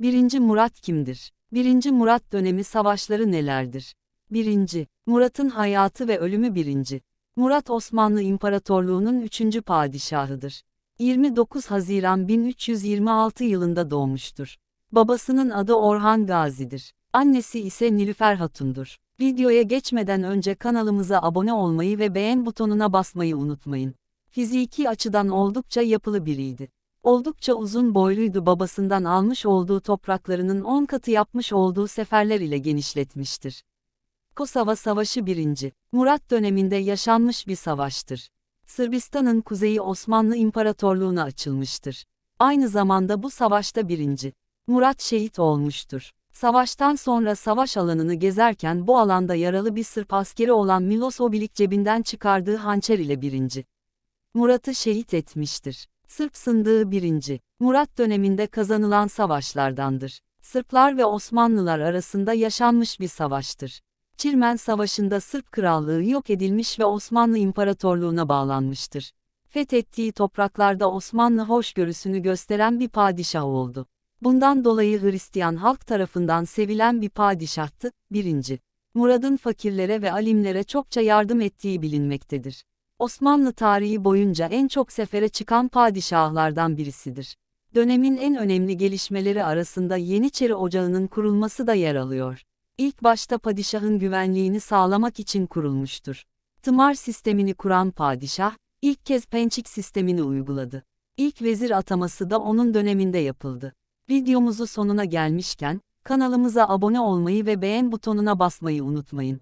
1. Murat kimdir? 1. Murat dönemi savaşları nelerdir? 1. Murat'ın hayatı ve ölümü 1. Murat Osmanlı İmparatorluğu'nun 3. padişahıdır. 29 Haziran 1326 yılında doğmuştur. Babasının adı Orhan Gazi'dir. Annesi ise Nilüfer Hatun'dur. Videoya geçmeden önce kanalımıza abone olmayı ve beğen butonuna basmayı unutmayın. Fiziki açıdan oldukça yapılı biriydi. Oldukça uzun boyluydu babasından almış olduğu topraklarının 10 katı yapmış olduğu seferler ile genişletmiştir. Kosova Savaşı 1. Murat döneminde yaşanmış bir savaştır. Sırbistan'ın kuzeyi Osmanlı İmparatorluğu'na açılmıştır. Aynı zamanda bu savaşta 1. Murat şehit olmuştur. Savaştan sonra savaş alanını gezerken bu alanda yaralı bir Sırp askeri olan Milos Obilik cebinden çıkardığı hançer ile 1. Murat'ı şehit etmiştir. Sırp sındığı 1. Murat döneminde kazanılan savaşlardandır. Sırplar ve Osmanlılar arasında yaşanmış bir savaştır. Çirmen Savaşı'nda Sırp Krallığı yok edilmiş ve Osmanlı İmparatorluğu'na bağlanmıştır. Fethettiği topraklarda Osmanlı hoşgörüsünü gösteren bir padişah oldu. Bundan dolayı Hristiyan halk tarafından sevilen bir padişahtı. 1. Murad'ın fakirlere ve alimlere çokça yardım ettiği bilinmektedir. Osmanlı tarihi boyunca en çok sefere çıkan padişahlardan birisidir. Dönemin en önemli gelişmeleri arasında Yeniçeri Ocağı'nın kurulması da yer alıyor. İlk başta padişahın güvenliğini sağlamak için kurulmuştur. Tımar sistemini kuran padişah, ilk kez pençik sistemini uyguladı. İlk vezir ataması da onun döneminde yapıldı. Videomuzu sonuna gelmişken, kanalımıza abone olmayı ve beğen butonuna basmayı unutmayın.